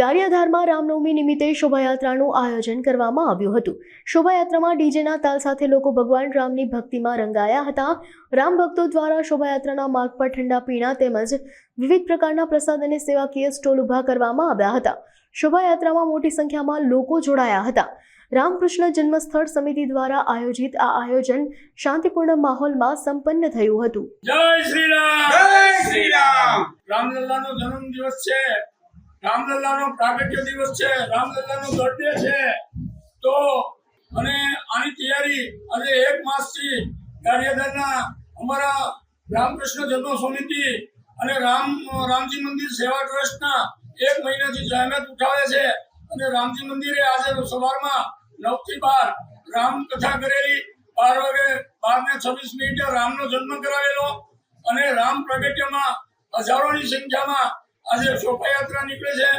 ગારિયાધારમાં રામનવમી નિમિત્તે શોભાયાત્રાનું આયોજન કરવામાં આવ્યું હતું. શોભાયાત્રામાં ડીજેના તાલ સાથે લોકો ભગવાન રામની ભક્તિમાં રંગાયા હતા. રામ ભક્તો દ્વારા શોભાયાત્રાના માર્ગ પર ઠંડા પીણા તેમજ વિવિધ પ્રકારના પ્રસાદ અને સેવાકીય સ્ટોલ ઊભા કરવામાં આવ્યા હતા. શોભાયાત્રામાં મોટી સંખ્યામાં લોકો જોડાયા હતા. રામકૃષ્ણ જન્મસ્થળ સમિતિ દ્વારા આયોજિત આ આયોજન શાંતિપૂર્ણ માહોલમાં સંપન્ન થયું હતું. જય શ્રી રામ! જય શ્રી રામ! રામલલ્લાનો જન્મ દિવસ છે. રામલલ્લાનો પ્રાગટ્ય દિવસ છે, રામલલ્લાનો બર્થડે છે. તો અને આની તૈયારી આજે એક માસથી ગારિયાધારના અમારા રામકૃષ્ણ જન્મ સમિતિ અને રામ, રામજી મંદિર સેવા ટ્રસ્ટના એક મહિનાથી જહેમત ઉઠાવે છે. અને રામજી મંદિરે આજે સવારમાં નવથી બાર રામ કથા કરેલી, બાર વાગે બાર ને છવ્વીસ મિનિટે રામનો જન્મ કરાવેલો. અને રામ પ્રગટ્યમાં હજારોની સંખ્યામાં આજે શોભાયાત્રા નીકળે છે.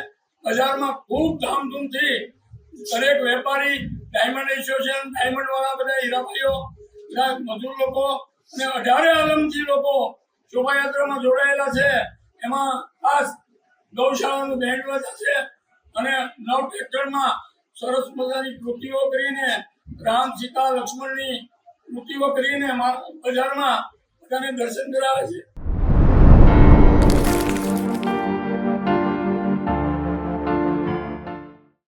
બજારમાં ખૂબ ધામધૂમથી દરેક વેપારી ડાયમંડ એસોસિએશન ડાયમંડ વાળા બધા હીરાભાઈઓ બધા મજૂર લોકો અને અઢારે આલમથી લોકો શોભાયાત્રામાં જોડાયેલા છે. એમાં ખાસ ગૌશાળાનું બેન્ડ છે અને નવ ટ્રેક્ટરમાં સરસ મજાની કૃતિઓ કરીને રામ, સીતા, લક્ષ્મણની કૃતિઓ કરીને બજારમાં બધાને દર્શન કરાવે છે.